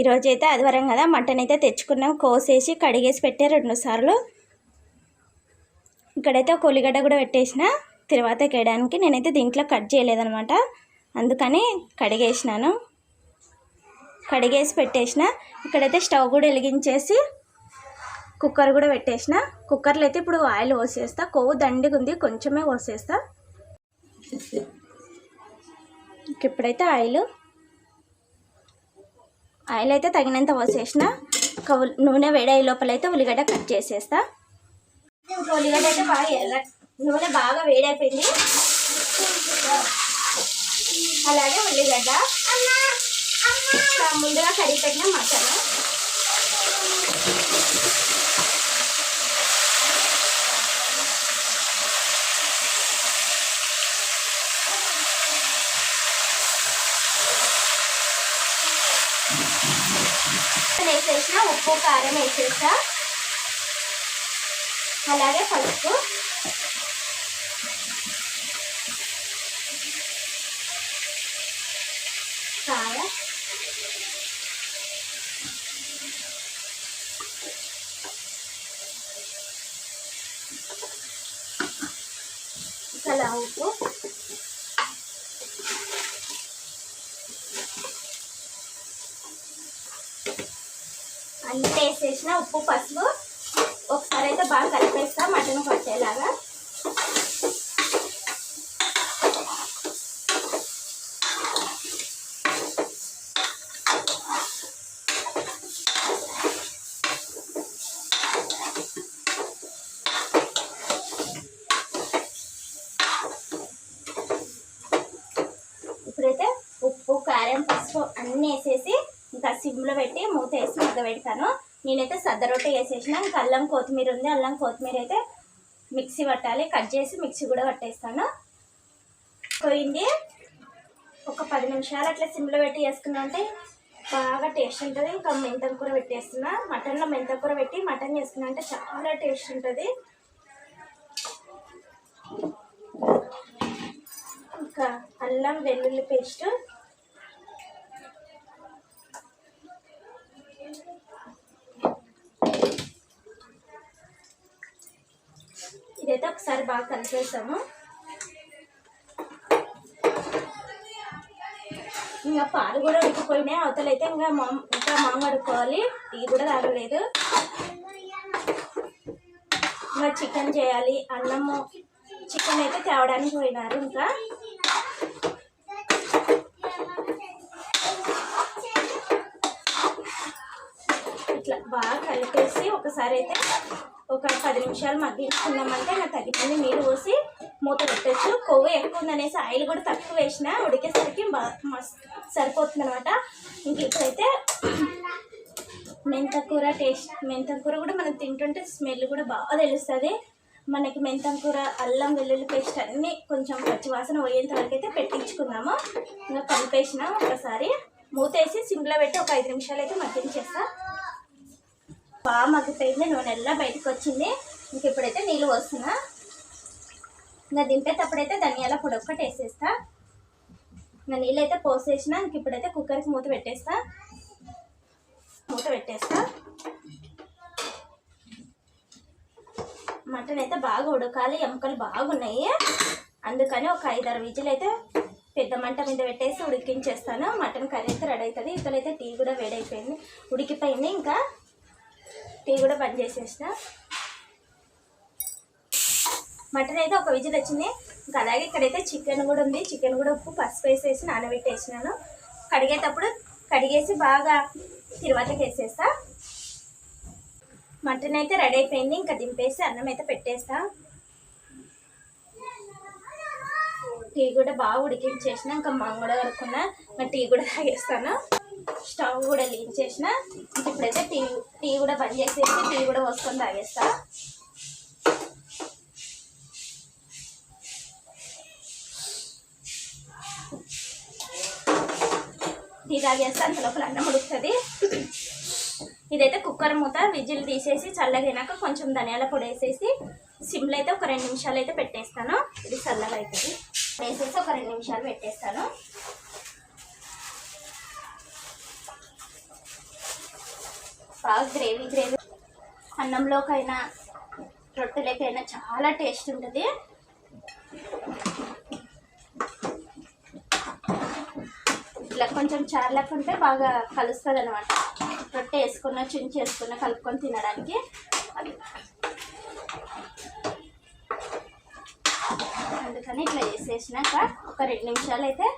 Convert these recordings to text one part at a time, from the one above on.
ఈరోజు అయితే ఆదివారం కదా మటన్ అయితే తెచ్చుకున్నాం. కోసేసి కడిగేసి పెట్టే రెండు సార్లు. ఇక్కడైతే ఒక ఉల్లిగడ్డ కూడా పెట్టేసిన. తర్వాత వేయడానికి నేనైతే దీంట్లో కట్ చేయలేదనమాట. అందుకని కడిగేసినాను. కడిగేసి పెట్టేసిన. ఇక్కడైతే స్టవ్ కూడా వెలిగించేసి కుక్కర్ కూడా పెట్టేసిన. కుక్కర్లో అయితే ఇప్పుడు ఆయిల్ పోసేస్తా. కొవ్వు దండిగా ఉంది కొంచెమే పోసేస్తా. ఇప్పుడైతే ఆయిల్. ఆయిల్ అయితే తగినంత పోసేసిన. ఇంకా నూనె వేడయ్యే లోపల అయితే ఉల్లిగడ్డ కట్ చేసేస్తా. ఇంకా ఉల్లిగడ్డ అయితే బాగా ఎర్ర నూనె బాగా వేడైపోయింది. అలాగే ఉల్లిగడ్డ. ముందుగా కడిగి పెట్టిన మసాలా. వేసేసిన ఉప్పు కారం వేసేసా. అలాగే పసుపు. కారం ఇలా ఉప్పు అంతే వేసిన ఉప్పు పసుపు ఒకసారి అయితే బాగా కలిపేస్తా మటన్ పట్టేలాగా. ఇప్పుడైతే ఉప్పు కారం పసుపు అన్నీ వేసేసి ఇంకా సిమ్లో పెట్టి మూత వేసి మూత పెడతాను నేనైతే సద్ద రొట్టె వేసేసిన ఇంకా అల్లం కొత్తిమీర ఉంది. అల్లం కొత్తిమీర అయితే మిక్సీ పట్టాలి. కట్ చేసి మిక్సీ కూడా పట్టేస్తాను. పోయింది. ఒక పది నిమిషాలు అట్లా సిమ్లో పెట్టి వేసుకున్నామంటే బాగా టేస్ట్ ఉంటుంది. ఇంకా మెంతం కూర పెట్టేస్తున్నా. మటన్లో మెంతం కూర పెట్టి మటన్ చేసుకున్నా అంటే చాలా టేస్ట్ ఉంటుంది. ఇంకా అల్లం వెల్లుల్లి పేస్ట్ ఇదైతే ఒకసారి బాగా కలిపేసాము ఇంకా పాలు కూడా ఉడికిపోయినాయి. అవతలైతే ఇంకా మా ఇంకా మామ అడుక్కోవాలి టీ కూడా తాగలేదు. ఇంకా చికెన్ చేయాలి. అన్నము చికెన్ అయితే తేవడానికి పోయినారు ఇంకా. ఇట్లా బాగా కలిపేసి ఒకసారి అయితే ఒక పది నిమిషాలు మగ్గించుకున్నామంటే నాకు తగ్గిపోయింది నీళ్ళు పోసి మూత పెట్టచ్చు. కొవ్వు ఎక్కువ ఉందనేసి ఆయిల్ కూడా తక్కువ వేసిన ఉడికేసరికి బాగా మస్తు సరిపోతుంది అనమాట ఇంక ఇప్పుడైతే మెంతకూర టేస్ట్ మెంతకూర కూడా మనం తింటుంటే స్మెల్ కూడా బాగా తెలుస్తుంది. మనకి మెంతం కూర అల్లం వెల్లుల్లి పేస్ట్ అన్నీ కొంచెం పచ్చి వాసన పోయేంత వరకు అయితే పెట్టించుకున్నాము. ఇంకా కలిపేసిన ఒకసారి. మూత వేసి సింప్లో పెట్టి ఒక ఐదు నిమిషాలు అయితే మగ్గించేస్తాను బాగా మగ్గిపోయింది నూనె ఎలా బయటకు వచ్చింది. ఇంక ఇప్పుడైతే నీళ్ళు పోస్తున్నా. ఇంకా దింపేటప్పుడైతే ధనియాల పొడి ఒక్కటి వేసేస్తా. ఇంకా నీళ్ళు అయితే పోసేసిన ఇంక ఇప్పుడైతే కుక్కర్కి మూత పెట్టేస్తా. మూత పెట్టేస్తా. మటన్ అయితే బాగా ఉడకాలి ఎముకలు బాగున్నాయి. అందుకని ఒక ఐదారు విజులు అయితే పెద్ద మంట మీద పెట్టేసి ఉడికించేస్తాను. మటన్ కర్రీ అయితే రెడీ అవుతుంది. ఇతలైతే టీ కూడా వేడైపోయింది ఉడికిపోయింది. ఇంకా టీ కూడా బంద్ చేసేసిన. మటన్ అయితే ఒక విజిల్ వచ్చింది. ఇంకా అలాగే ఇక్కడైతే చికెన్ కూడా ఉంది. చికెన్ కూడా ఉప్పు పసుపు వేసేసి నానబెట్టేసినాను. కడిగేటప్పుడు కడిగేసి బాగా తిరువాతకి వేసేస్తా. మటన్ అయితే రెడీ అయిపోయింది. ఇంకా దింపేసి అన్నం అయితే పెట్టేస్తా. టీ కూడా బాగా ఉడికించేసిన. ఇంకా మంగ కూడా కడుక్కున్నా ఇంకా టీ కూడా తాగేస్తాను. స్టవ్ కూడా లీన్ చేసిన ఇప్పుడైతే టీ టీ కూడా బంద్ చేసేసి టీ కూడా పోసుకొని తాగేస్తా. టీ తాగేస్తా అంత లోపల అన్నం ఉడుకుతుంది. ఇదైతే కుక్కర్ మూత విజిల్ తీసేసి చల్లగైనాక కొంచెం ధనియాల పొడి వేసేసి సిమ్లో అయితే ఒక రెండు నిమిషాలు అయితే పెట్టేస్తాను. ఇది చల్లగా అవుతుంది వేసేసి ఒక రెండు నిమిషాలు పెట్టేస్తాను. బాగా గ్రేవీ గ్రేవీ అన్నంలోకైనా రొట్టెలకైనా చాలా టేస్ట్ ఉంటుంది. ఇట్లా కొంచెం చార్లకు ఉంటే బాగా కలుస్తుంది అనమాట రొట్టె వేసుకున్న చుంచి వేసుకున్న కలుపుకొని తినడానికి. అది అందుకని ఇట్లా చేసేసినాక ఒక రెండు నిమిషాలు అయితే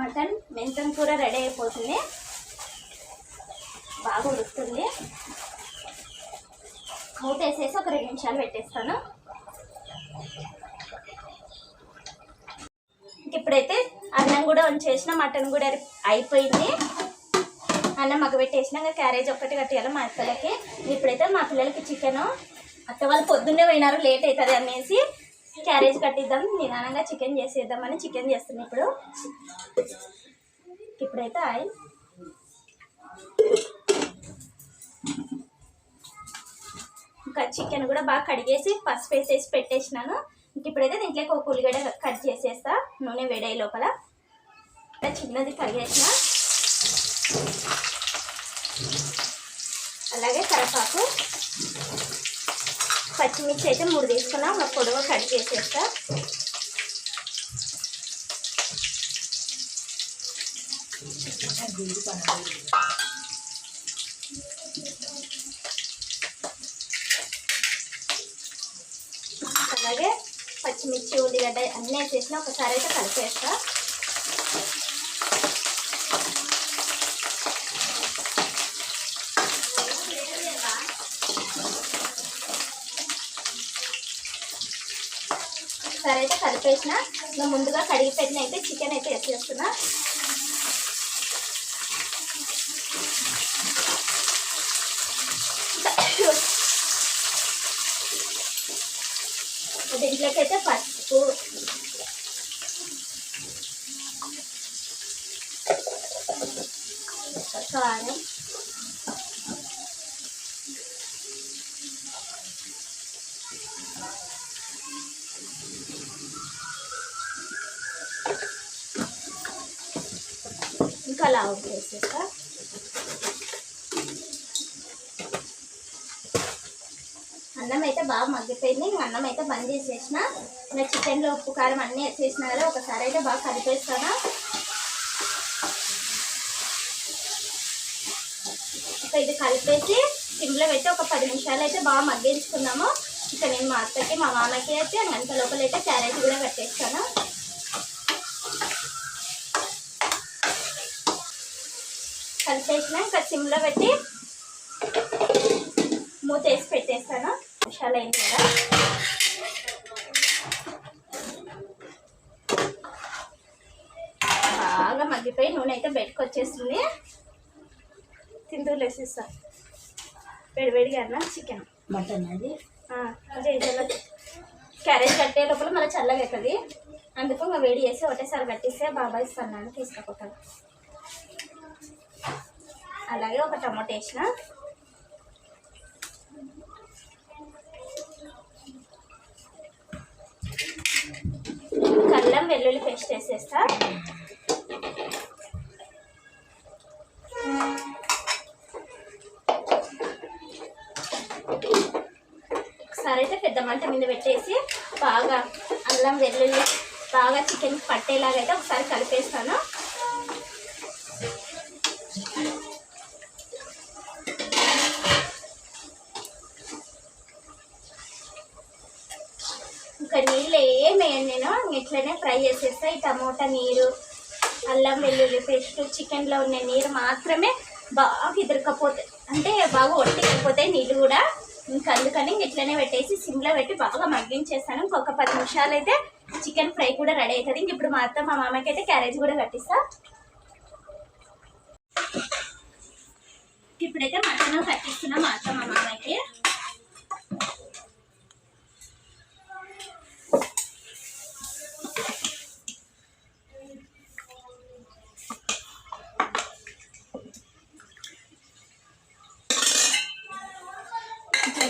మటన్ మెంతం కూర రెడీ అయిపోతుంది. బాగా ఉడుకుతుంది మూత వేసేసి ఒక రెండు నిమిషాలు పెట్టేస్తాను. ఇంక ఇప్పుడైతే అన్నం కూడా వంచేసిన మటన్ కూడా అయిపోయింది. అన్నం మగ్గ క్యారేజ్ ఒక్కటి కట్టేయాలి మా పిల్లలకి ఇప్పుడైతే మా పిల్లలకి చికెన్ అత్త వాళ్ళు పొద్దున్నే పోయినారు లేట్ అవుతుంది అనేసి క్యారేజ్ కట్టిద్దాం నిదానంగా చికెన్ చేసేద్దామని చికెన్ చేస్తున్నాం ఇప్పుడు. ఇప్పుడైతే ఆయిల్ ఇంకా చికెన్ కూడా బాగా కడిగేసి పసుపు వేసేసి పెట్టేసినాను. ఇంక ఇప్పుడైతే దీంట్లోకి ఒక ఉల్లిగడ్డ కట్ చేసేస్తా. నూనె వేడై లోపల. చిన్నది కడిగేసిన. అలాగే కరపాకు పచ్చిమిర్చి అయితే మూడు తీసుకున్నా. ఒక పొడవు కట్ చేసేస్తా. అలాగే పచ్చిమిర్చి ఉల్లిగడ్డ అన్నీ వేసేసిన ఒకసారి అయితే కలిపేస్తా. ఒకసారి అయితే కలిపేసిన. ముందుగా కడిగి పెట్టిన అయితే చికెన్ అయితే వేసేస్తున్నా. దీంట్లోకైతే పసుపు. కారం. ఇంకా లావు వేసేస్తా అన్నం అయితే బాగా మగ్గిపోయింది. ఇంకా అన్నం అయితే బంద్ చేసేసిన. ఇంకా చికెన్లో ఉప్పు కారం అన్నీ వేసేసిన కదా ఒకసారి అయితే బాగా కలిపేస్తాను? ఇంకా ఇది కలిపేసి సిమ్లో పెట్టి ఒక పది నిమిషాలు అయితే బాగా మగ్గించుకున్నాము. ఇక నేను మా అత్తకి మా మామకి అయితే గంట లోపల అయితే క్యారెట్ కూడా కట్టేస్తాను. కలిపేసిన ఇంకా సిమ్లో పెట్టి మూత వేసి పెట్టేస్తాను. నిమిషాలు అయింది కదా? బాగా మగ్గిపోయి నూనె అయితే బయటకు వచ్చేస్తుంది తింటూరు వేసేస్తా వేడివేడిగా అన్న చికెన్. మటన్ అది? క్యారేజ్ కట్టే లోపల మళ్ళీ చల్లగా అవుతుంది అందుకు ఇంకా వేడి చేసి ఒకటేసారి కట్టిస్తే బాబాయ్ ఇస్తాను తీసుకపోతాను అలాగే ఒక టమాటో వేసిన. వెల్లుల్లి పేస్ట్ వేసేస్తా. ఒకసారి అయితే పెద్ద మంట మీద పెట్టేసి బాగా అల్లం వెల్లుల్లి బాగా చికెన్ పట్టేలాగా అయితే ఒకసారి కలిపేస్తాను. సేమ్ నేను ఇట్లనే ఫ్రై చేసేస్తా. ఈ టమోటా నీరు అల్లం వెల్లుల్లి పేస్ట్ చికెన్లో ఉన్న నీరు మాత్రమే బాగా ఇదరకపోతాయి అంటే బాగా ఒట్టికపోతే నీళ్ళు కూడా. ఇంకా అందుకని ఇట్లనే పెట్టేసి సిమ్లో పెట్టి బాగా మగ్గించేస్తాను. ఇంకొక పది నిమిషాలు అయితే చికెన్ ఫ్రై కూడా రెడీ అవుతుంది. ఇంక ఇప్పుడు మా అత్త మా మామకి అయితే క్యారేజ్ కూడా కట్టిస్తా. ఇప్పుడైతే మటన్ కట్టిస్తున్నా మా అత్త మా మామకి.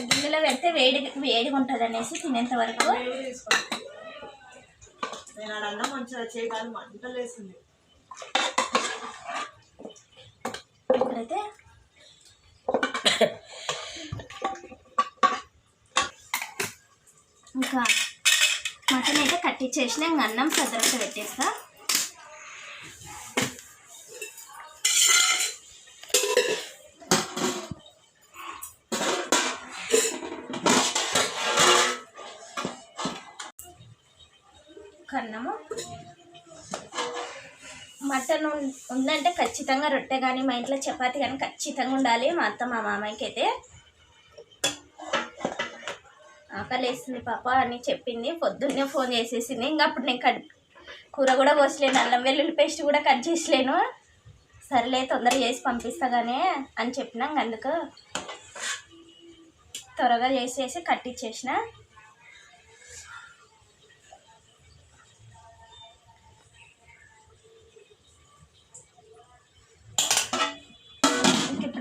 గిన్నెలో పెడితే వేడి వేడిగా ఉంటుంది అనేసి తినేంత వరకు ఇప్పుడైతే అన్నం ఇంకా మటన్ అయితే కట్టించేసిన అన్నం సదరక పెట్టేస్తా. మటన్ ఉందంటే ఖచ్చితంగా రొట్టె కానీ మా ఇంట్లో చపాతి కానీ ఖచ్చితంగా ఉండాలి. మా అత్త మా మామయ్యకి అయితే ఆకలి వేసింది పాప అని చెప్పింది. పొద్దున్నే ఫోన్ చేసేసింది. ఇంకా అప్పుడు నేను కట్ కూర కూడా పోసలేను. అల్లం వెల్లుల్లి పేస్ట్ కూడా కట్ చేసలేను. సరేలే తొందరగా చేసి పంపిస్తా కానీ అని చెప్పినా. అందుకు త్వరగా చేసేసి కట్టించేసిన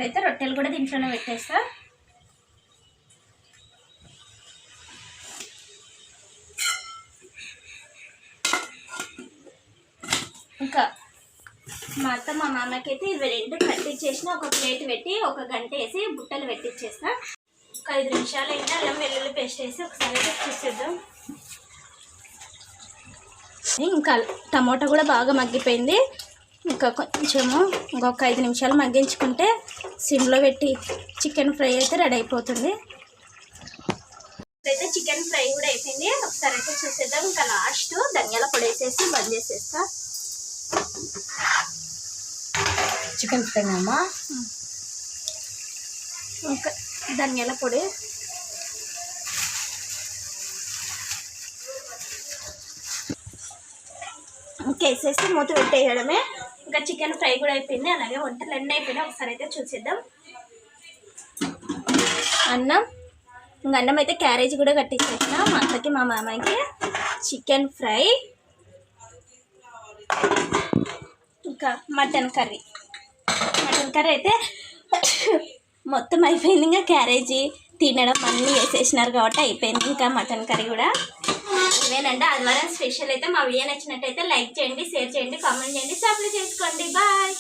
ఇప్పుడైతే రొట్టెలు కూడా దీంట్లోనే పెట్టేస్తా. ఇంకా మా అత్త మా మామకి అయితే ఇరవై రెండు కట్టించేసిన ఒక ప్లేట్ పెట్టి ఒక గంట వేసి బుట్టలు పెట్టించేస్తా ఒక ఐదు నిమిషాలు అయితే అల్లం వెల్లుల్లి పేస్ట్ వేసి ఒకసారి అయితే చూసేద్దాం. ఇంకా టమోటా కూడా బాగా మగ్గిపోయింది. ఇంకా కొంచెము ఇంకొక ఐదు నిమిషాలు మగ్గించుకుంటే సిమ్లో పెట్టి చికెన్ ఫ్రై అయితే రెడీ అయిపోతుంది. అయితే చికెన్ ఫ్రై కూడా అయిపోయింది. ఒకసారి అయితే చూసేద్దాం. ఇంకా లాస్ట్ ధనియాల పొడి వేసేసి బంద్ చేసేస్తా. చికెన్ ఫ్రై అమ్మా. ఇంకా ధనియాల పొడి. ఇంకా వేసేసి మూత పెట్టేయడమే. ఇంకా చికెన్ ఫ్రై కూడా అయిపోయింది. అలాగే వంటలు అన్నీ అయిపోయినాయి. ఒకసారి అయితే చూసేద్దాం. అన్నం. ఇంకా అన్నం అయితే క్యారేజ్ కూడా కట్టించేసిన మా అత్తకి మా మామయ్యకి చికెన్ ఫ్రై. ఇంకా మటన్ కర్రీ. మటన్ కర్రీ అయితే మొత్తం అయిపోయింది. ఇంకా క్యారేజీ తినడం అన్నీ వేసేసినారు కాబట్టి అయిపోయింది. ఇంకా మటన్ కర్రీ కూడా. ఇవేనండి. ఆదివారం స్పెషల్ అయితే మా వీడియో నచ్చినట్టయితే లైక్ చేయండి షేర్ చేయండి కామెంట్ చేయండి సబ్స్క్రైబ్ చేసుకోండి. బాయ్.